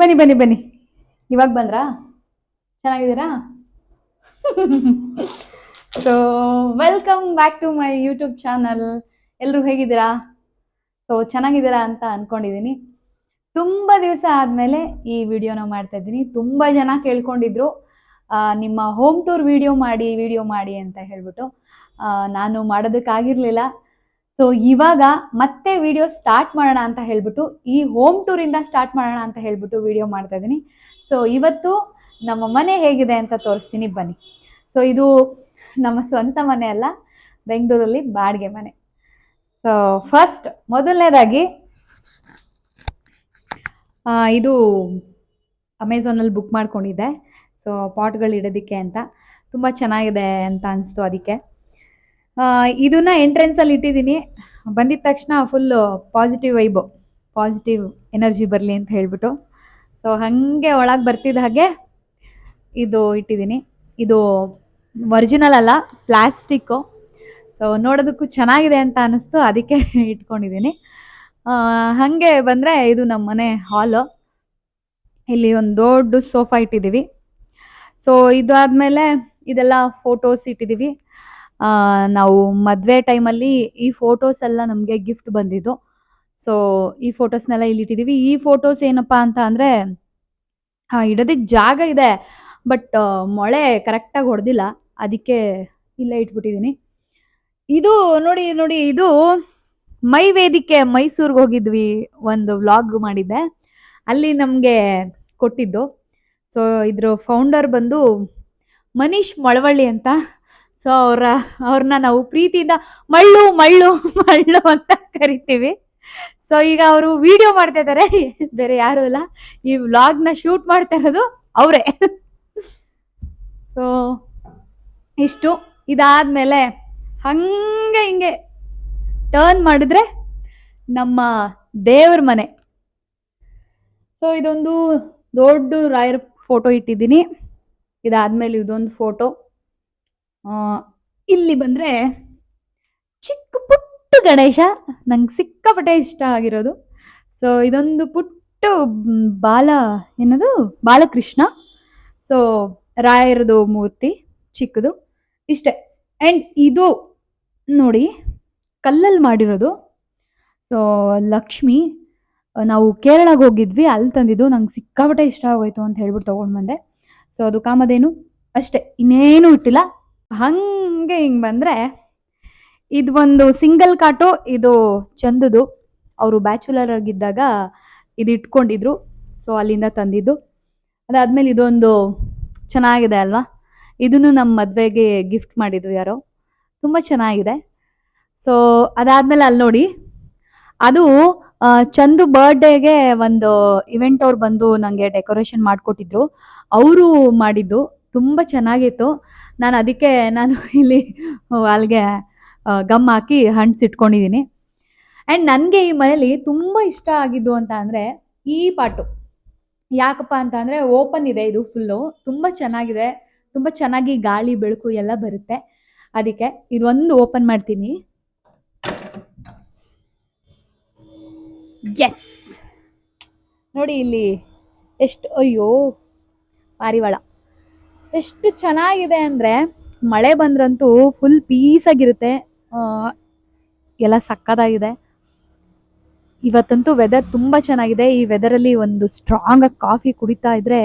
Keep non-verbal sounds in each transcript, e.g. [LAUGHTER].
ಬನ್ನಿ ಬನ್ನಿ ಬನ್ನಿ. ಇವಾಗ ಬಂದ್ರಾ? ಚೆನ್ನಾಗಿದ್ದೀರಾ? So welcome back to my YouTube channel ಎಲ್ಲರೂ ಹೇಗಿದ್ದೀರಾ? ಸೊ ಚೆನ್ನಾಗಿದ್ದೀರಾ ಅಂತ ಅಂದ್ಕೊಂಡಿದ್ದೀನಿ ತುಂಬ ದಿವಸ ಆದಮೇಲೆ ಈ ವಿಡಿಯೋನ ಮಾಡ್ತಾ ಇದ್ದೀನಿ. ತುಂಬ ಜನ ಕೇಳ್ಕೊಂಡಿದ್ರು ನಿಮ್ಮ ಹೋಮ್ ಟೂರ್ ವಿಡಿಯೋ ಮಾಡಿ ವಿಡಿಯೋ ಮಾಡಿ ಅಂತ ಹೇಳ್ಬಿಟ್ಟು. ನಾನು ಮಾಡೋದಕ್ಕಾಗಿರ್ಲಿಲ್ಲ. ಸೊ ಇವಾಗ ಮತ್ತೆ ವಿಡಿಯೋ ಸ್ಟಾರ್ಟ್ ಮಾಡೋಣ ಅಂತ ಹೇಳ್ಬಿಟ್ಟು, ಈ ಹೋಮ್ ಟೂರಿಂದ ಸ್ಟಾರ್ಟ್ ಮಾಡೋಣ ಅಂತ ಹೇಳ್ಬಿಟ್ಟು ವಿಡಿಯೋ ಮಾಡ್ತಾ ಇದ್ದೀನಿ. ಸೊ ಇವತ್ತು ನಮ್ಮ ಮನೆ ಹೇಗಿದೆ ಅಂತ ತೋರಿಸ್ತೀನಿ, ಬನ್ನಿ. ಸೊ ಇದು ನಮ್ಮ ಸ್ವಂತ ಮನೆ ಅಲ್ಲ, ಬೆಂಗಳೂರಲ್ಲಿ ಬಾಡಿಗೆ ಮನೆ. ಸೊ ಫಸ್ಟ್ ಮೊದಲನೇದಾಗಿ ಇದು ಅಮೆಝಾನಲ್ಲಿ ಬುಕ್ ಮಾಡ್ಕೊಂಡಿದ್ದೆ. ಸೊ ಪಾಟ್ಗಳು ಇಡೋದಕ್ಕೆ ಅಂತ. ತುಂಬ ಚೆನ್ನಾಗಿದೆ ಅಂತ ಅನಿಸ್ತು ಅದಕ್ಕೆ. ಇದನ್ನ ಎಂಟ್ರೆನ್ಸಲ್ಲಿ ಇಟ್ಟಿದ್ದೀನಿ. ಬಂದಿದ ತಕ್ಷಣ full positive vibe positive energy ಬರಲಿ ಅಂತ ಹೇಳ್ಬಿಟ್ಟು. ಸೊ ಹಾಗೆ ಒಳಗೆ ಬರ್ತಿದ್ದ ಹಾಗೆ ಇದು ಇಟ್ಟಿದ್ದೀನಿ. ಇದು ಒರಿಜಿನಲ್ ಅಲ್ಲ ಪ್ಲಾಸ್ಟಿಕ್ಕು ಸೊ ನೋಡೋದಕ್ಕೂ ಚೆನ್ನಾಗಿದೆ ಅಂತ ಅನ್ನಿಸ್ತು, ಅದಕ್ಕೆ ಇಟ್ಕೊಂಡಿದ್ದೀನಿ. ಹಾಗೆ ಬಂದರೆ ಇದು ನಮ್ಮ ಮನೆ ಹಾಲು ಇಲ್ಲಿ ಒಂದು ದೊಡ್ಡ ಸೋಫಾ ಇಟ್ಟಿದ್ದೀವಿ ಸೊ ಇದಾದಮೇಲೆ ಇದೆಲ್ಲ ಫೋಟೋಸ್ ಇಟ್ಟಿದ್ದೀವಿ ನಾವು ಮದುವೆ ಟೈಮಲ್ಲಿ ಈ ಫೋಟೋಸ್ ಎಲ್ಲ ನಮಗೆ ಗಿಫ್ಟ್ ಬಂದಿದ್ದು. ಸೊ ಈ ಫೋಟೋಸ್ನೆಲ್ಲ ಇಲ್ಲಿ ಇಟ್ಟಿದ್ದೀವಿ ಈ ಫೋಟೋಸ್ ಏನಪ್ಪ ಅಂತ ಅಂದರೆ ಇಡೋದಕ್ಕೆ ಜಾಗ ಇದೆ ಬಟ್ ಮೊಳೆ ಕರೆಕ್ಟಾಗಿ ಹೊಡೆದಿಲ್ಲ. ಅದಕ್ಕೆ ಇಲ್ಲೇ ಇಟ್ಬಿಟ್ಟಿದ್ದೀನಿ ಇದು ನೋಡಿ ನೋಡಿ, ಇದು ಮೈ ವೇದಿಕೆ, ಮೈಸೂರಿಗೆ ಹೋಗಿದ್ವಿ ಒಂದು ವ್ಲಾಗ್ ಮಾಡಿದ್ದೆ. ಅಲ್ಲಿ ನಮಗೆ ಕೊಟ್ಟಿದ್ದು. ಸೊ ಇದ್ರ ಫೌಂಡರ್ ಬಂದು ಮನೀಶ್ ಮೊಳವಳ್ಳಿ ಅಂತ. ಸೊ ಅವರ, ಅವ್ರನ್ನ ನಾವು ಪ್ರೀತಿಯಿಂದ ಮಳ್ಳು ಮಳ್ಳು ಮಳ್ಳು ಅಂತ ಕರಿತೀವಿ. ಸೊ ಈಗ ಅವರು ವಿಡಿಯೋ ಮಾಡ್ತಾ ಇದ್ದಾರೆ ಬೇರೆ ಯಾರು ಇಲ್ಲ. ಈ ವ್ಲಾಗ್ನ ಶೂಟ್ ಮಾಡ್ತಾ ಇರೋದು ಅವರೇ. ಸೊ ಇಷ್ಟು. ಇದಾದ್ಮೇಲೆ ಹಂಗೆ ಹಿಂಗೆ ಟರ್ನ್ ಮಾಡಿದ್ರೆ ನಮ್ಮ ದೇವ್ರ ಮನೆ. ಸೊ ಇದೊಂದು ದೊಡ್ಡ ರಾಯರ ಫೋಟೋ ಇಟ್ಟಿದ್ದೀನಿ. ಇದಾದ್ಮೇಲೆ ಇದೊಂದು ಫೋಟೋ ಇಲ್ಲಿ ಬಂದರೆ ಚಿಕ್ಕ ಪುಟ್ಟ ಗಣೇಶ ನಂಗೆ ಸಿಕ್ಕಾಪಟ್ಟೆ ಇಷ್ಟ ಆಗಿರೋದು. ಸೊ ಇದೊಂದು ಪುಟ್ಟ ಬಾಲ, ಏನದು? ಬಾಲಕೃಷ್ಣ. ಸೊ ರಾಯರದು ಮೂರ್ತಿ, ಚಿಕ್ಕದು. ಇಷ್ಟೇ. ಆ್ಯಂಡ್ ಇದು ನೋಡಿ ಕಲ್ಲಲ್ಲಿ ಮಾಡಿರೋದು. ಸೊ ಲಕ್ಷ್ಮಿ, ನಾವು ಕೇರಳಗೆ ಹೋಗಿದ್ವಿ ಅಲ್ಲಿ ತಂದಿದ್ದು, ನಂಗೆ ಸಿಕ್ಕಾಪಟ್ಟೆ ಇಷ್ಟ ಆಗೋಯ್ತು ಅಂತ ಹೇಳ್ಬಿಟ್ಟು ತೊಗೊಂಡು ಬಂದೆ. ಸೊ ಅದು ಕಾಮದೇನು ಅಷ್ಟೇ. ಇನ್ನೇನು ಇಟ್ಟಿಲ್ಲ. ಹಂಗೆ ಹಿಂಗೆ ಬಂದರೆ ಇದು ಒಂದು ಸಿಂಗಲ್ ಕಾಟು, ಇದು ಚಂದದು ಅವರು ಬ್ಯಾಚುಲರ್ ಆಗಿದ್ದಾಗ ಇದು ಇಟ್ಕೊಂಡಿದ್ರು. ಸೊ ಅಲ್ಲಿಂದ ತಂದಿದ್ದು. ಅದಾದ್ಮೇಲೆ ಇದೊಂದು ಚೆನ್ನಾಗಿದೆ ಅಲ್ವಾ? ಇದನ್ನು ನಮ್ಮ ಮದುವೆಗೆ ಗಿಫ್ಟ್ ಮಾಡಿದ್ರು ಯಾರೋ. ತುಂಬ ಚೆನ್ನಾಗಿದೆ. ಸೊ ಅದಾದ್ಮೇಲೆ ಅಲ್ಲಿ ನೋಡಿ, ಅದು ಚಂದು ಬರ್ಡೇಗೆ ಒಂದು ಇವೆಂಟ್ ಅವ್ರು ಬಂದು ನನಗೆ ಡೆಕೋರೇಷನ್ ಮಾಡಿಕೊಟ್ಟಿದ್ರು. ಅವರು ಮಾಡಿದ್ದು. ತುಂಬ ಚೆನ್ನಾಗಿತ್ತು. ನಾನು ಅದಕ್ಕೆ [LAUGHS] ನಾನು ಇಲ್ಲಿ ಅಲ್ಲಿಗೆ ಗಮ್ ಹಾಕಿ ಹಣ್ಸಿಟ್ಕೊಂಡಿದ್ದೀನಿ ಆ್ಯಂಡ್ ನನಗೆ ಈ ಮನೇಲಿ ತುಂಬ ಇಷ್ಟ ಆಗಿದ್ದು ಅಂತ ಅಂದರೆ ಈ ಪಾಟು. ಯಾಕಪ್ಪ ಅಂತ ಅಂದರೆ ಓಪನ್ ಇದೆ ಇದು ಫುಲ್ಲು. ತುಂಬ ಚೆನ್ನಾಗಿದೆ. ತುಂಬ ಚೆನ್ನಾಗಿ ಗಾಳಿ, ಬೆಳಕು ಎಲ್ಲ ಬರುತ್ತೆ. ಅದಕ್ಕೆ ಇದೊಂದು ಓಪನ್ ಮಾಡ್ತೀನಿ. ಎಸ್ ನೋಡಿ ಇಲ್ಲಿ ಎಷ್ಟು, ಅಯ್ಯೋ, ಪಾರಿವಾಳ. ಎಷ್ಟು ಚೆನ್ನಾಗಿದೆ ಅಂದರೆ ಮಳೆ ಬಂದ್ರಂತೂ ಫುಲ್ ಪೀಸಾಗಿರುತ್ತೆ ಎಲ್ಲ ಸಕ್ಕತ್ತಾಗಿದೆ ಇವತ್ತಂತೂ ವೆದರ್ ತುಂಬ ಚೆನ್ನಾಗಿದೆ. ಈ ವೆದರಲ್ಲಿ ಒಂದು ಸ್ಟ್ರಾಂಗ್ ಆಗಿ ಕಾಫಿ ಕುಡಿತಾ ಇದ್ರೆ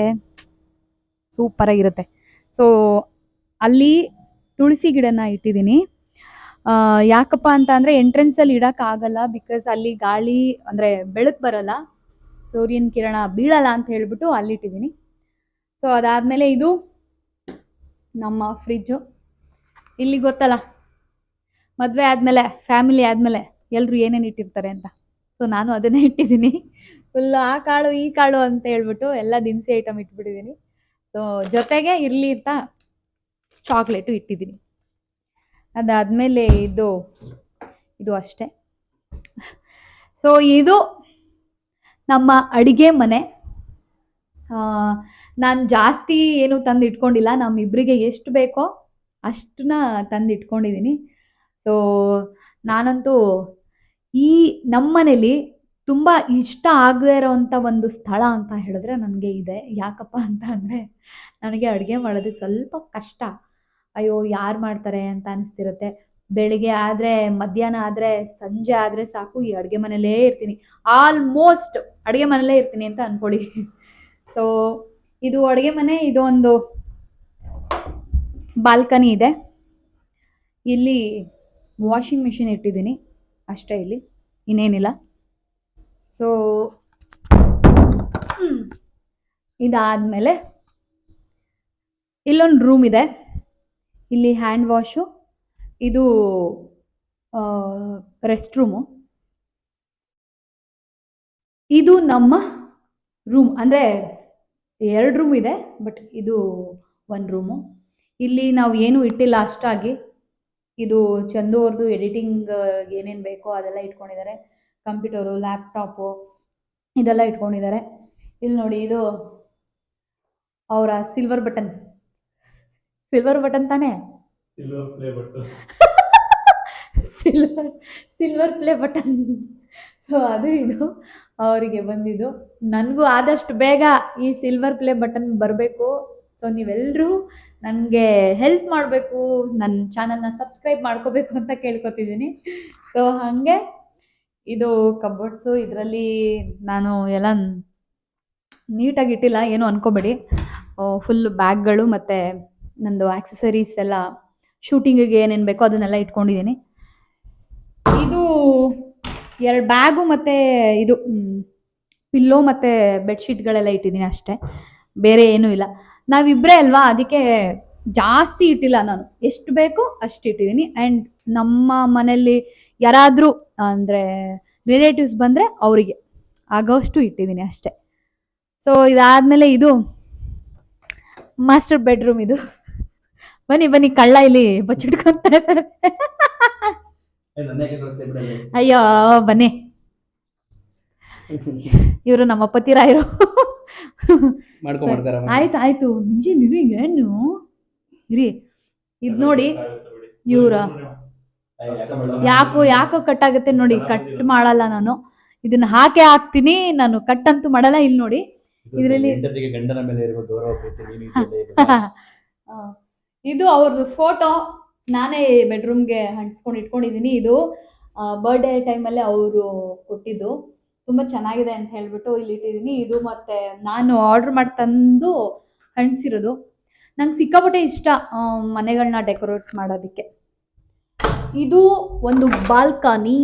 ಸೂಪರಾಗಿರುತ್ತೆ ಸೊ ಅಲ್ಲಿ ತುಳಸಿ ಗಿಡನ ಇಟ್ಟಿದ್ದೀನಿ. ಯಾಕಪ್ಪ ಅಂತ ಅಂದರೆ ಎಂಟ್ರೆನ್ಸಲ್ಲಿ ಇಡೋಕ್ಕಾಗಲ್ಲ ಬಿಕಾಸ್ ಅಲ್ಲಿ ಗಾಳಿ ಅಂದರೆ ಬೆಳಕು ಬರಲ್ಲ. ಸೂರ್ಯನ ಕಿರಣ ಬೀಳಲ್ಲ ಅಂತ ಹೇಳ್ಬಿಟ್ಟು ಅಲ್ಲಿಟ್ಟಿದ್ದೀನಿ ಸೊ ಅದಾದಮೇಲೆ ಇದು ನಮ್ಮ ಫ್ರಿಜ್ಜು ಇಲ್ಲಿ ಗೊತ್ತಲ್ಲ, ಮದುವೆ ಆದಮೇಲೆ ಫ್ಯಾಮಿಲಿ ಆದಮೇಲೆ ಎಲ್ಲರೂ ಏನೇನು ಇಟ್ಟಿರ್ತಾರೆ ಅಂತ. ಸೊ ನಾನು ಅದನ್ನೇ ಇಟ್ಟಿದ್ದೀನಿ. ಫುಲ್ಲು ಆ ಕಾಳು, ಈ ಕಾಳು ಅಂತ ಹೇಳ್ಬಿಟ್ಟು ಎಲ್ಲ ದಿನಸಿ ಐಟಮ್ ಇಟ್ಬಿಟ್ಟಿದ್ದೀನಿ. ಸೊ ಜೊತೆಗೆ ಇರಲಿ ಅಂತ ಚಾಕ್ಲೇಟು ಇಟ್ಟಿದ್ದೀನಿ. ಅದಾದಮೇಲೆ ಇದು ಇದು ಅಷ್ಟೇ. ಸೊ ಇದು ನಮ್ಮ ಅಡಿಗೆ ಮನೆ. ನಾನು ಜಾಸ್ತಿ ಏನು ತಂದು ಇಟ್ಕೊಂಡಿಲ್ಲ ನಮ್ಮಿಬ್ಬರಿಗೆ ಎಷ್ಟು ಬೇಕೋ ಅಷ್ಟನ್ನ ತಂದು ಇಟ್ಕೊಂಡಿದ್ದೀನಿ ಸೊ ನಾನಂತೂ ಈ ನಮ್ಮನೇಲಿ ತುಂಬ ಇಷ್ಟ ಆಗದೇ ಇರೋವಂಥ ಒಂದು ಸ್ಥಳ ಅಂತ ಹೇಳಿದ್ರೆ ನನಗೆ ಇದೆ. ಯಾಕಪ್ಪ ಅಂತ ಅಂದರೆ ನನಗೆ ಅಡುಗೆ ಮಾಡೋದಕ್ಕೆ ಸ್ವಲ್ಪ ಕಷ್ಟ. ಅಯ್ಯೋ, ಯಾರು ಮಾಡ್ತಾರೆ ಅಂತ ಅನಿಸ್ತಿರುತ್ತೆ. ಬೆಳಿಗ್ಗೆ ಆದರೆ, ಮಧ್ಯಾಹ್ನ ಆದರೆ, ಸಂಜೆ ಆದರೆ ಸಾಕು, ಈ ಅಡುಗೆ ಮನೆಯಲ್ಲೇ ಇರ್ತೀನಿ. ಆಲ್ಮೋಸ್ಟ್ ಅಡುಗೆ ಮನೆಯಲ್ಲೇ ಇರ್ತೀನಿ ಅಂತ ಅಂದ್ಕೊಳ್ಳಿ ಸೊ ಇದು ಅಡುಗೆ ಮನೆ ಇದು ಒಂದು ಬಾಲ್ಕನಿ ಇದೆ. ಇಲ್ಲಿ ವಾಷಿಂಗ್ ಮಿಷಿನ್ ಇಟ್ಟಿದ್ದೀನಿ, ಅಷ್ಟೇ ಇಲ್ಲಿ, ಇನ್ನೇನಿಲ್ಲ. ಸೊ ಇದಾದಮೇಲೆ ಇಲ್ಲೊಂದು ರೂಮ್ ಇದೆ. ಇಲ್ಲಿ ಹ್ಯಾಂಡ್ ವಾಶು, ಇದು ರೆಸ್ಟ್ ರೂಮು ಇದು ನಮ್ಮ ರೂಮ್, ಅಂದರೆ ಎರಡು ರೂಮ್ ಇದೆ ಬಟ್ ಇದು ಒಂದು ರೂಮು ಇಲ್ಲಿ ನಾವು ಏನೂ ಇಟ್ಟಿಲ್ಲ ಅಷ್ಟಾಗಿ. ಇದು ಚಂದು ಅವ್ರದ್ದು ಎಡಿಟಿಂಗ್ ಏನೇನು ಬೇಕೋ ಅದೆಲ್ಲ ಇಟ್ಕೊಂಡಿದ್ದಾರೆ. ಕಂಪ್ಯೂಟರು ಲ್ಯಾಪ್ಟಾಪು ಇದೆಲ್ಲ ಇಟ್ಕೊಂಡಿದ್ದಾರೆ. ಇಲ್ಲಿ ನೋಡಿ ಇದು ಅವರ ಸಿಲ್ವರ್ ಬಟನ್ ಸಿಲ್ವರ್ ಬಟನ್ ತಾನೇ? Silver play button silver silver play button so ಅದು ಇದು ಅವರಿಗೆ ಬಂದಿದ್ದು. ನನಗೂ ಆದಷ್ಟು ಬೇಗ ಈ ಸಿಲ್ವರ್ ಪ್ಲೇ ಬಟನ್ ಬರಬೇಕು. ಸೊ ನೀವೆಲ್ಲರೂ ನನಗೆ ಹೆಲ್ಪ್ ಮಾಡಬೇಕು. ನನ್ನ ಚಾನಲ್ನ ಸಬ್ಸ್ಕ್ರೈಬ್ ಮಾಡ್ಕೋಬೇಕು ಅಂತ ಕೇಳ್ಕೊತಿದ್ದೀನಿ. ಸೊ ಹಾಗೆ ಇದು ಕಬೋರ್ಡ್ಸು ಇದರಲ್ಲಿ ನಾನು ಎಲ್ಲ ನೀಟಾಗಿ ಇಟ್ಟಿಲ್ಲ, ಏನು ಅನ್ಕೋಬೇಡಿ. ಫುಲ್ ಬ್ಯಾಗ್ಗಳು ಮತ್ತು ನಂದು ಆಕ್ಸೆಸರೀಸ್ ಎಲ್ಲ ಶೂಟಿಂಗಿಗೆ ಏನೇನು ಬೇಕೋ ಅದನ್ನೆಲ್ಲ ಇಟ್ಕೊಂಡಿದ್ದೀನಿ. ಇದು ಎರಡು ಬ್ಯಾಗು ಮತ್ತು ಇದು ಪಿಲ್ಲೋ ಮತ್ತು ಬೆಡ್ಶೀಟ್ಗಳೆಲ್ಲ ಇಟ್ಟಿದ್ದೀನಿ ಅಷ್ಟೇ. ಬೇರೆ ಏನೂ ಇಲ್ಲ. ನಾವಿಬ್ಬರೇ ಅಲ್ವಾ? ಅದಕ್ಕೆ ಜಾಸ್ತಿ ಇಟ್ಟಿಲ್ಲ ನಾನು. ಎಷ್ಟು ಬೇಕೋ ಅಷ್ಟು ಇಟ್ಟಿದ್ದೀನಿ. ಆ್ಯಂಡ್ ನಮ್ಮ ಮನೆಯಲ್ಲಿ ಯಾರಾದರೂ, ಅಂದರೆ ರಿಲೇಟಿವ್ಸ್ ಬಂದರೆ ಅವರಿಗೆ ಆಗೋಷ್ಟು ಇಟ್ಟಿದ್ದೀನಿ ಅಷ್ಟೇ. ಸೊ ಇದಾದಮೇಲೆ ಇದು ಮಾಸ್ಟರ್ ಬೆಡ್ರೂಮ್ ಇದು. ಬನ್ನಿ ಬನ್ನಿ, ಕಳ್ಳ ಇಲ್ಲಿ ಬಚ್ಚಿಟ್ಕೊಂತ ಅಯ್ಯೋ ಬನ್ನಿ. ಇವರು ನಮ್ಮ ಪತಿ ರಾಯರು. ಆಯ್ತು ಆಯ್ತು. ಆಯ್ತು ನಿಜ ಏನು ಇರಿ ಇದು ನೋಡಿ. ಇವ್ರ. ಯಾಕೋ ಯಾಕೋ ಕಟ್ ಆಗುತ್ತೆ ನೋಡಿ. ಕಟ್ ಮಾಡಲ್ಲ ನಾನು. ಇದನ್ನ ಹಾಕೆ ಹಾಕ್ತೀನಿ. ನಾನು ಕಟ್ ಅಂತೂ ಮಾಡಲ್ಲ. ಇಲ್ಲಿ ನೋಡಿ. ಇದರಲ್ಲಿ [LAUGHS] ಇದು ಅವ್ರದ್ದು ಫೋಟೋ ನಾನೇ ಬೆಡ್ರೂಮ್ಗೆ ಅಂಟಿಸ್ಕೊಂಡು ಇಟ್ಕೊಂಡಿದ್ದೀನಿ ಇದು ಬರ್ಡೇ ಟೈಮಲ್ಲೇ ಅವರು ಕೊಟ್ಟಿದ್ದು. ತುಂಬ ಚೆನ್ನಾಗಿದೆ ಅಂತ ಹೇಳ್ಬಿಟ್ಟು ಇಲ್ಲಿ ಇಟ್ಟಿದ್ದೀನಿ ಇದು ಮತ್ತೆ ನಾನು ಆರ್ಡ್ರ್ ಮಾಡಿ ತಂದು ಅಂಟಿಸಿರೋದು ನಂಗೆ ಸಿಕ್ಕಾಪಟ್ಟೆ ಇಷ್ಟ ಮನೆಗಳನ್ನ ಡೆಕೋರೇಟ್ ಮಾಡೋದಕ್ಕೆ. ಇದು ಒಂದು ಬಾಲ್ಕನಿ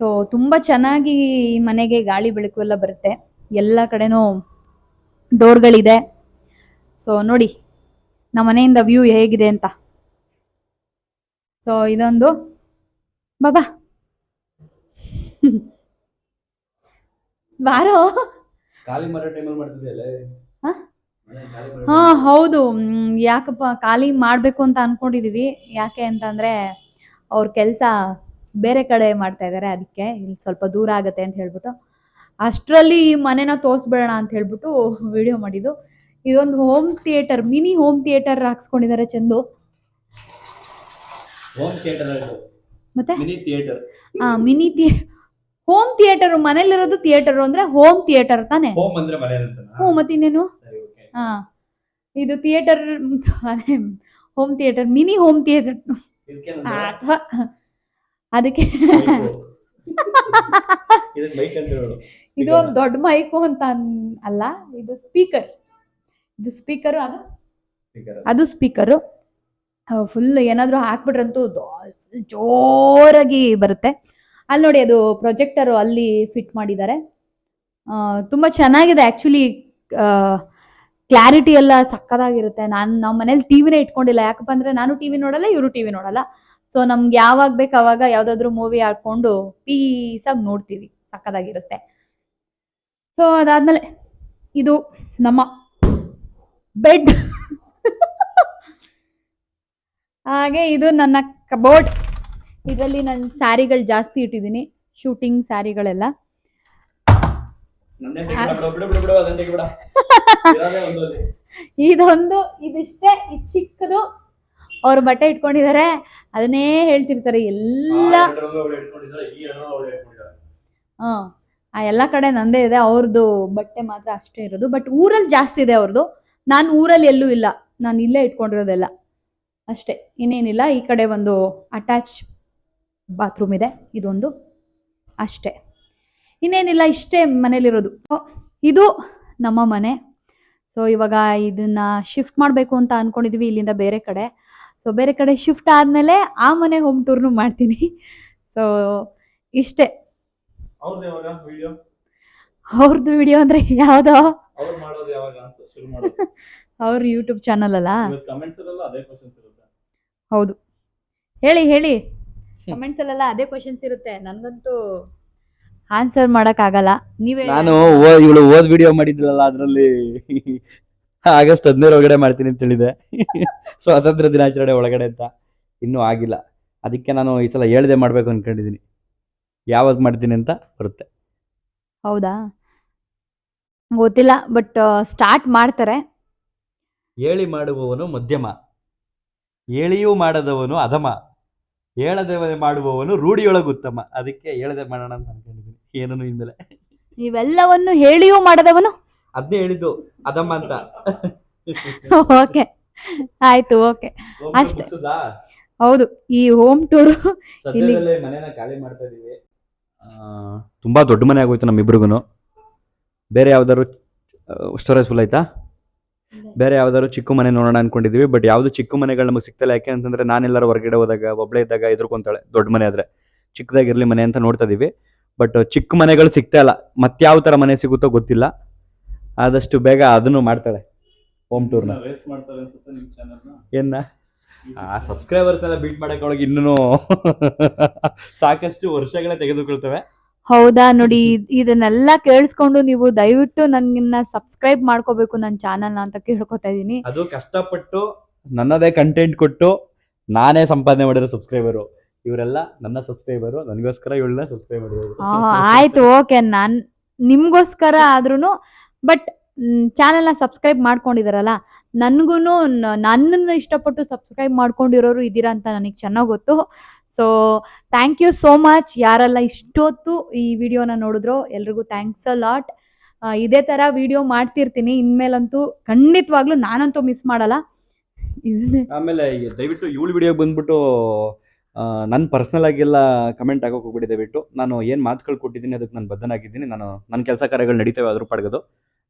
ಸೊ ತುಂಬ ಚೆನ್ನಾಗಿ ಮನೆಗೆ ಗಾಳಿ, ಬೆಳಕು ಎಲ್ಲ ಬರುತ್ತೆ. ಎಲ್ಲ ಕಡೆನೂ ಡೋರ್ಗಳಿದೆ ಸೊ ನೋಡಿ. ನಮ್ಮ ಮನೆಯಿಂದ ವ್ಯೂ ಹೇಗಿದೆ ಅಂತ. ಸೊ ಇದೊಂದು ಬಾಬಾ. ಬಾರೋ? ಹಾ? ಹೌದು. ಯಾಕಪ್ಪ ಖಾಲಿ ಮಾಡ್ಬೇಕು ಅಂತ ಅನ್ಕೊಂಡಿದೀವಿ. ಯಾಕೆ ಅಂತಂದ್ರೆ ಅವ್ರ ಕೆಲಸ ಬೇರೆ ಕಡೆ ಮಾಡ್ತಾ ಇದ್ದಾರೆ ಅದಕ್ಕೆ ಇಲ್ಲಿ ಸ್ವಲ್ಪ ದೂರ ಆಗತ್ತೆ ಅಂತ ಹೇಳ್ಬಿಟ್ಟು. ಅಷ್ಟರಲ್ಲಿ ಈ ಮನೆನ ತೋರಿಸ್ಬೇಡ ಅಂತ ಹೇಳ್ಬಿಟ್ಟು ವಿಡಿಯೋ ಮಾಡಿದ್ದು. ಇದೊಂದು home theatre mini home theatre ಹಾಕ್ಸ್ಕೊಂಡಿದ್ದಾರೆ ಚಂದು. ಹೋಮ್ ಥಿಯೇಟರ್ ಮತ್ತೆ? ಆ ಮಿನಿ ಹೋಮ್ ಥಿಯೇಟರ್ ಮನೇಲಿರೋದು ಥಿಯೇಟರ್ ಅಂದ್ರೆ ಹೋಮ್ ಥಿಯೇಟರ್ ತಾನೆ? ಹ್ಞೂ ಮತ್ತಿನ್ನೇನು? ಹಾ ಇದು ಥಿಯೇಟರ್ ಅದೇ home theatre mini home theatre ಅಥವಾ ಅದಕ್ಕೆ. ಇದು ಒಂದು ದೊಡ್ಡ ಮೈಕು ಅಂತ ಅಲ್ಲ ಇದು ಸ್ಪೀಕರ್ ಇದು ಸ್ಪೀಕರು ಅದು? ಸ್ಪೀಕರ್ ಅದು. ಸ್ಪೀಕರು ಫುಲ್ ಏನಾದರೂ ಹಾಕ್ಬಿಟ್ರಂತೂ ಜೋರಾಗಿ ಬರುತ್ತೆ. ಅಲ್ಲಿ ನೋಡಿ ಅದು ಪ್ರೊಜೆಕ್ಟರು ಅಲ್ಲಿ ಫಿಟ್ ಮಾಡಿದ್ದಾರೆ. ತುಂಬ ಚೆನ್ನಾಗಿದೆ ಆ್ಯಕ್ಚುಲಿ ಕ್ಲಾರಿಟಿ ಎಲ್ಲ ಸಕ್ಕದಾಗಿರುತ್ತೆ. ನಾನು ನಮ್ಮ ಮನೇಲಿ ಟಿವಿನೇ ಇಟ್ಕೊಂಡಿಲ್ಲ. ಯಾಕಪ್ಪ ಅಂದರೆ ನಾನು ಟಿವಿ ನೋಡಲ್ಲ ಇವರು ಟಿವಿ ನೋಡಲ್ಲ. ಸೊ ನಮ್ಗೆ ಯಾವಾಗ ಬೇಕು ಅವಾಗ ಯಾವುದಾದ್ರೂ ಮೂವಿ ಆಡ್ಕೊಂಡು ಪೀಸಾಗಿ ನೋಡ್ತೀವಿ. ಸಕ್ಕದಾಗಿರುತ್ತೆ. ಸೊ ಅದಾದಮೇಲೆ ಇದು ನಮ್ಮ ಬೆಡ್. ಹಾಗೆ ಇದು ನನ್ನ ಕಬೋರ್ಡ್. ಇದರಲ್ಲಿ ನನ್ನ ಸ್ಯಾರಿಗಳು ಜಾಸ್ತಿ ಇಟ್ಟಿದ್ದೀನಿ ಶೂಟಿಂಗ್ ಸ್ಯಾರಿಗಳೆಲ್ಲ. ಇದೊಂದು ಇದಿಷ್ಟೇ ಈ ಚಿಕ್ಕದು. ಅವ್ರ ಬಟ್ಟೆ ಇಟ್ಕೊಂಡಿದ್ದಾರೆ ಅದನ್ನೇ ಹೇಳ್ತಿರ್ತಾರೆ ಎಲ್ಲ. ಹಾ ಎಲ್ಲ ಕಡೆ ನಂದೇ ಇದೆ ಅವ್ರದ್ದು ಬಟ್ಟೆ ಮಾತ್ರ ಅಷ್ಟೇ ಇರೋದು ಬಟ್ ಊರಲ್ಲಿ ಜಾಸ್ತಿ ಇದೆ ಅವ್ರದ್ದು ನಾನು ಊರಲ್ಲಿ ಎಲ್ಲೂ ಇಲ್ಲ. ನಾನು ಇಲ್ಲೇ ಇಟ್ಕೊಂಡಿರೋದೆಲ್ಲ. ಅಷ್ಟೇ. ಇನ್ನೇನಿಲ್ಲ. ಈ ಕಡೆ ಒಂದು ಅಟ್ಯಾಚ್ ಬಾತ್ರೂಮ್ ಇದೆ. ಇದೊಂದು. ಅಷ್ಟೇ. ಇನ್ನೇನಿಲ್ಲ. ಇಷ್ಟೇ ಮನೇಲಿರೋದು. ಇದು ನಮ್ಮ ಮನೆ. ಸೊ ಇವಾಗ ಇದನ್ನ ಶಿಫ್ಟ್ ಮಾಡಬೇಕು ಅಂತ ಅನ್ಕೊಂಡಿದೀವಿ. ಇಲ್ಲಿಂದ ಬೇರೆ ಕಡೆ. ಸೊ ಬೇರೆ ಕಡೆ ಶಿಫ್ಟ್ ಆದಮೇಲೆ ಆ ಮನೆ ಹೋಮ್ ಟೂರ್ನು ಮಾಡ್ತೀನಿ. ಸೊ ಇಷ್ಟೇ. ಅವ್ರದ್ದು ವಿಡಿಯೋ ಅಂದರೆ ಯಾವುದೋ? ಅವ್ರು ಮಾಡೋದು ಯಾವಾಗ ಅಂತ ಶುರು ಮಾಡೋದು. ಅವ್ರ ಯೂಟ್ಯೂಬ್ ಚಾನಲ್ ಅಲ್ಲ? ಕಮೆಂಟ್ಸ್ ಅಲ್ಲ ಅದೇ ಕ್ವಶನ್ಸ್ ಇರುತ್ತೆ. ಹೌದು. ಹೇಳಿ ಹೇಳಿ. ಕಮೆಂಟ್ಸ್ ಅಲ್ಲೆಲ್ಲ ಅದೇ ಕ್ವಶನ್ಸ್ ಇರುತ್ತೆ. ನನಗಂತೂ ಆನ್ಸರ್ ಆಗಲ್ಲ. ನೀವೇ ನಾನು ಓ- ಇವಳು ಓದ್ ವಿಡಿಯೋ ಮಾಡಿದ್ಲಲ್ಲ ಅದ್ರಲ್ಲಿ [LAUGHS] ಆಗಸ್ಟ್ ಹದಿನೈದು ಒಳಗಡೆ ಮಾಡ್ತೀನಿ ಅಂತ ಹೇಳಿದೆ. [LAUGHS] ಸ್ವಾತಂತ್ರ್ಯ ದಿನಾಚರಣೆ ಒಳಗಡೆ ಅಂತ. ಇನ್ನೂ ಆಗಿಲ್ಲ. ಅದಕ್ಕೆ ನಾನು ಈ ಸಲ ಹೇಳ್ದೆ ಮಾಡ್ಬೇಕು ಅನ್ಕೊಂಡಿದೀನಿ ಯಾವಾಗ ಮಾಡ್ತೀನಿ ಅಂತ ಬರುತ್ತೆ. ಹೌದಾ? ಗೊತ್ತಿಲ್ಲ ಬಟ್ ಸ್ಟಾರ್ಟ್ ಮಾಡ್ತಾರೆ. ಹೇಳಿ ಮಾಡುವವನು ಮಧ್ಯಮ ಹೇಳಿಯೂ ಮಾಡದವನು ಅಧಮ ಹೇಳದೆ ಮಾಡುವವನು ರೂಢಿಯೊಳಗೆ ಉತ್ತಮ. ಅದಕ್ಕೆ ಹೇಳದೆ ಮಾಡೋಣ ಅಂತ ಅನ್ಕೊಂಡಿದ್ದೀನಿ. ಏನನ್ನು ಇನ್ಮೇಲೆ. ಇವೆಲ್ಲವನ್ನು ಹೇಳಿಯೂ ಮಾಡದವನು? ಅದನ್ನೇ ಹೇಳಿದ್ದು ಅದಮ್ಮ ಅಂತ. ಓಕೆ ಆಯ್ತು ಓಕೆ. ಅಷ್ಟೇ. ಹೌದು ಈ ಹೋಮ್ ಟೂರ್ ಇಲ್ಲಿ ಮನೆನ ಖಾಲಿ ಮಾಡ್ತಾ ಇದೀವಿ. ತುಂಬಾ ದೊಡ್ಡ ಮನೆ ಆಗೋಯ್ತು ನಮ್ಮಿಬ್ರಿಗೂ ಬೇರೆ ಯಾವ್ದಾದ್ರು ಸ್ಟೋರೇಜ್ ಫುಲ್ ಆಯ್ತಾ? ಬೇರೆ ಯಾವ್ದಾದ್ರು ಚಿಕ್ಕ ಮನೆ ನೋಡೋಣ ಅನ್ಕೊಂಡಿದೀವಿ ಬಟ್ ಯಾವ್ದು ಚಿಕ್ಕ ಮನೆಗಳು ನಮಗೆ ಸಿಗ್ತಲ್ಲ ಯಾಕೆ ಅಂತಂದ್ರೆ ನಾನೆಲ್ಲರೂ ಹೊರಗಡೆ ಹೋದಾಗ ಒಬ್ಳೆ ಇದ್ದಾಗ ಎದುರ್ಕೊಂತಾಳೆ ದೊಡ್ಡ ಮನೆ ಆದ್ರೆ. ಚಿಕ್ಕದಾಗಿರ್ಲಿ ಮನೆ ಅಂತ ನೋಡ್ತಾ ಇದೀವಿ ಬಟ್ ಚಿಕ್ಕ ಮನೆಗಳು ಸಿಗ್ತಾ ಇಲ್ಲ. ಮತ್ಯಾವ ತರ ಮನೆ ಸಿಗುತ್ತೋ ಗೊತ್ತಿಲ್ಲ. ಆದಷ್ಟು ಬೇಗ ಅದನ್ನು ಮಾಡ್ತಾಳೆ ಹೋಮ್ ಟೂರ್ನ ವೇಸ್ಟ್ ಮಾಡ್ತಾರೆ ಅನ್ಸುತ್ತೆ ನಿಮ್ ಚಾನಲ್ನ ಏನ ಆ ಸಬ್ಸ್ಕ್ರೈಬರ್ಸ್ ಎಲ್ಲ ಬೀಟ್ ಮಾಡಕ್ಕೆ ಒಳಗೆ ಇನ್ನೂ ಸಾಕಷ್ಟು ವರ್ಷಗಳೇ ತೆಗೆದುಕೊಳ್ತವೆ. ಹೌದಾ ನೋಡಿ ಇದ್- ಇದನ್ನೆಲ್ಲ ಕೇಳಿಸ್ಕೊಂಡು ನೀವು ದಯವಿಟ್ಟು ನನ್ನ ಸಬ್ಸ್ಕ್ರೈಬ್ ಮಾಡ್ಕೋಬೇಕು ನನ್ನ ಚಾನಲ್ ಅಂತ ಕೇಳ್ಕೊತಾ ಇದ್ದೀನಿ ಅದು ಕಷ್ಟಪಟ್ಟು ನನ್ನದೇ ಕಂಟೆಂಟ್ ಕೊಟ್ಟು ನಾನೇ ಸಂಪಾದನೆ ಮಾಡಿರೋ ಸಬ್ಸ್ಕ್ರೈಬರು ಇವರೆಲ್ಲ ನನ್ನ ಸಬ್ಸ್ಕ್ರೈಬರ್ ನನಗೋಸ್ಕರ ಇವಳನ್ನ ಸಬ್ಸ್ಕ್ರೈಬ್ ಆಯ್ತು ಓಕೆ ನಾನ್ ನಿಮ್ಗೋಸ್ಕರ ಆದ್ರೂ ಬಟ್ ಚಾನೆಲ್ನ ಸಬ್ಸ್ಕ್ರೈಬ್ ಮಾಡ್ಕೊಂಡಿದಾರಲ್ಲ ನನ್ಗೂ ನನ್ನನ್ನು ಇಷ್ಟಪಟ್ಟು ಸಬ್ಸ್ಕ್ರೈಬ್ ಮಾಡ್ಕೊಂಡಿರೋರು ಇದ್ದೀರಾ ಅಂತ ನನಗೆ ಚೆನ್ನಾಗಿ ಗೊತ್ತು. So thank you so much ಯಾರೆಲ್ಲ ಇಷ್ಟೊತ್ತು ಈ ವಿಡಿಯೋನ ನೋಡಿದ್ರು ಎಲ್ರಿಗೂ ಥ್ಯಾಂಕ್ಸ್ ಅ ಲಾಟ್ ಇದೇ ಥರ ವಿಡಿಯೋ ಮಾಡ್ತಿರ್ತೀನಿ. ಇನ್ಮೇಲಂತೂ ಖಂಡಿತವಾಗ್ಲೂ ನಾನಂತೂ ಮಿಸ್ ಮಾಡಲ್ಲ. ಆಮೇಲೆ ದಯವಿಟ್ಟು ಇವಳು ವಿಡಿಯೋ ಬಂದ್ಬಿಟ್ಟು ನನ್ನ ಪರ್ಸ್ನಲ್ ಎಲ್ಲ ಕಮೆಂಟ್ ಆಗೋಕೆ ಹೋಗ್ಬಿಡಿ ದಯವಿಟ್ಟು. ನಾನು ಏನು ಮಾತುಗಳು ಕೊಟ್ಟಿದ್ದೀನಿ ಅದಕ್ಕೆ ನಾನು ಬದ್ಧನಾಗಿದ್ದೀನಿ. ನಾನು ನನ್ನ ಕೆಲಸ ಕಾರ್ಯಗಳು ನಡೀತವೆ ಅದ್ರ ಪಡ್ಗೋದು.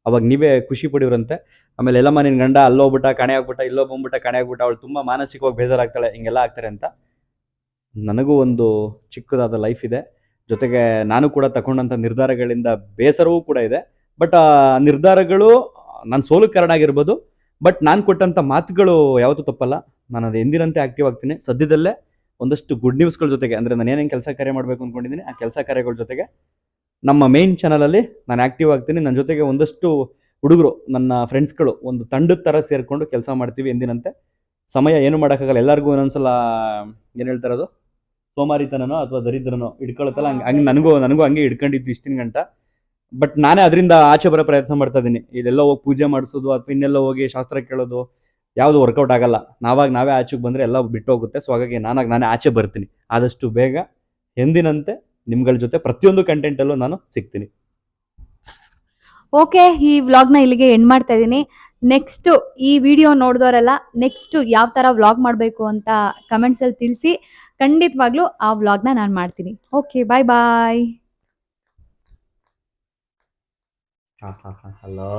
ಅವಾಗ ನೀವೇ ಖುಷಿ ಪಡಿವ್ರಂತೆ. ಆಮೇಲೆ ಎಲ್ಲ ಮನೇನ ಗಂಡ ಅಲ್ಲೋಗ್ಬಿಟ್ಟ, ಕಣೆ ಆಗ್ಬಿಟ್ಟ ಇಲ್ಲೋ ಬಂದ್ಬಿಟ್ಟ, ಕಣೆ ಆಗ್ಬಿಟ್ಟ, ಅವಳು ತುಂಬ ಮಾನಸಿಕವಾಗಿ ಬೇಜಾರಾಗ್ತಾಳೆ, ಹಿಂಗೆಲ್ಲ ಆಗ್ತಾರೆ ಅಂತ. ನನಗೂ ಒಂದು ಚಿಕ್ಕದಾದ ಲೈಫ್ ಇದೆ. ಜೊತೆಗೆ ನಾನು ಕೂಡ ತಗೊಂಡಂಥ ನಿರ್ಧಾರಗಳಿಂದ ಬೇಸರವೂ ಕೂಡ ಇದೆ. ಬಟ್ ಆ, ನಿರ್ಧಾರಗಳು ನನ್ನ ಸೋಲು ಕಾರಣ ಆಗಿರ್ಬೋದು. ಬಟ್ ನಾನು ಕೊಟ್ಟಂಥ ಮಾತುಗಳು ಯಾವತ್ತೂ ತಪ್ಪಲ್ಲ. ನಾನು ಅದು ಎಂದಿನಂತೆ ಆಕ್ಟಿವ್ ಆಗ್ತೀನಿ. ಸದ್ಯದಲ್ಲೇ ಒಂದಷ್ಟು ಗುಡ್ ನ್ಯೂಸ್ಗಳ ಜೊತೆಗೆ, ಅಂದರೆ ನಾನು ಏನೇನು ಕೆಲಸ ಕಾರ್ಯ ಮಾಡಬೇಕು ಅಂದ್ಕೊಂಡಿದ್ದೀನಿ ಆ ಕೆಲಸ ಕಾರ್ಯಗಳ ಜೊತೆಗೆ ನಮ್ಮ ಮೇನ್ ಚಾನಲಲ್ಲಿ ನಾನು ಆ್ಯಕ್ಟಿವ್ ಆಗ್ತೀನಿ. ನನ್ನ ಜೊತೆಗೆ ಒಂದಷ್ಟು ಹುಡುಗರು, ನನ್ನ ಫ್ರೆಂಡ್ಸ್ಗಳು ಒಂದು ತಂಡದ ಥರ ಸೇರಿಕೊಂಡು ಕೆಲಸ ಮಾಡ್ತೀವಿ ಎಂದಿನಂತೆ. ಸಮಯ ಏನು ಮಾಡೋಕ್ಕಾಗಲ್ಲ, ಎಲ್ಲರಿಗೂ ಒಂದೊಂದ್ಸಲ ಏನು ಹೇಳ್ತಾ ಇರೋದು? ಸೋಮಾರಿತನನೋ ಅಥವಾ ದರಿದ್ರನೋ ಹಿಡ್ಕೊಳತ್ತಲ್ಲ, ಹಂಗೆ ಹಂಗೆ ನನಗೂ ನನಗೂ ಹಂಗೆ ಹಿಡ್ಕೊಂಡಿದ್ದು ಇಷ್ಟಿನ ಗಂಟ. ಬಟ್ ನಾನೇ ಅದರಿಂದ ಆಚೆ ಬರೋ ಪ್ರಯತ್ನ ಮಾಡ್ತಾ ಇದ್ದೀನಿ. ಇದೆಲ್ಲ ಹೋಗಿ ಪೂಜೆ ಮಾಡಿಸೋದು ಅಥವಾ ಇನ್ನೆಲ್ಲ ಹೋಗಿ ಶಾಸ್ತ್ರ ಕೇಳೋದು, ಯಾವುದು ವರ್ಕೌಟ್ ಆಗಲ್ಲ. ನಾವಾಗ ನಾವೇ ಆಚೆಗೆ ಬಂದರೆ ಎಲ್ಲ ಬಿಟ್ಟು ಹೋಗುತ್ತೆ. ಸೊ ಹಾಗಾಗಿ ನಾನಾಗಿ ನಾನೇ ಆಚೆ ಬರ್ತೀನಿ. ಆದಷ್ಟು ಬೇಗ ಎಂದಿನಂತೆ ನಿಮ್ಗಳ ಜೊತೆ ಪ್ರತಿಯೊಂದು ಕಂಟೆಂಟಲ್ಲೂ ನಾನು ಸಿಗ್ತೀನಿ. ಓಕೆ ಈ ವ್ಲಾಗ್ನ ಇಲ್ಲಿಗೆ ಎಂಡ್ ಮಾಡ್ತಾ ಇದ್ದೀನಿ. ನೆಕ್ಸ್ಟ್ ಈ ವಿಡಿಯೋ ನೋಡಿದವರೆಲ್ಲ ನೆಕ್ಸ್ಟ್ ಯಾವ ತರ ವ್ಲಾಗ್ ಮಾಡಬೇಕು ಅಂತ ಕಮೆಂಟ್ಸಲ್ಲಿ ತಿಳಿಸಿ, ಖಂಡಿತವಾಗ್ಲೂ ಆ ವ್ಲಾಗ್ನ ನಾನು ಮಾಡ್ತೀನಿ. Okay bye bye hello.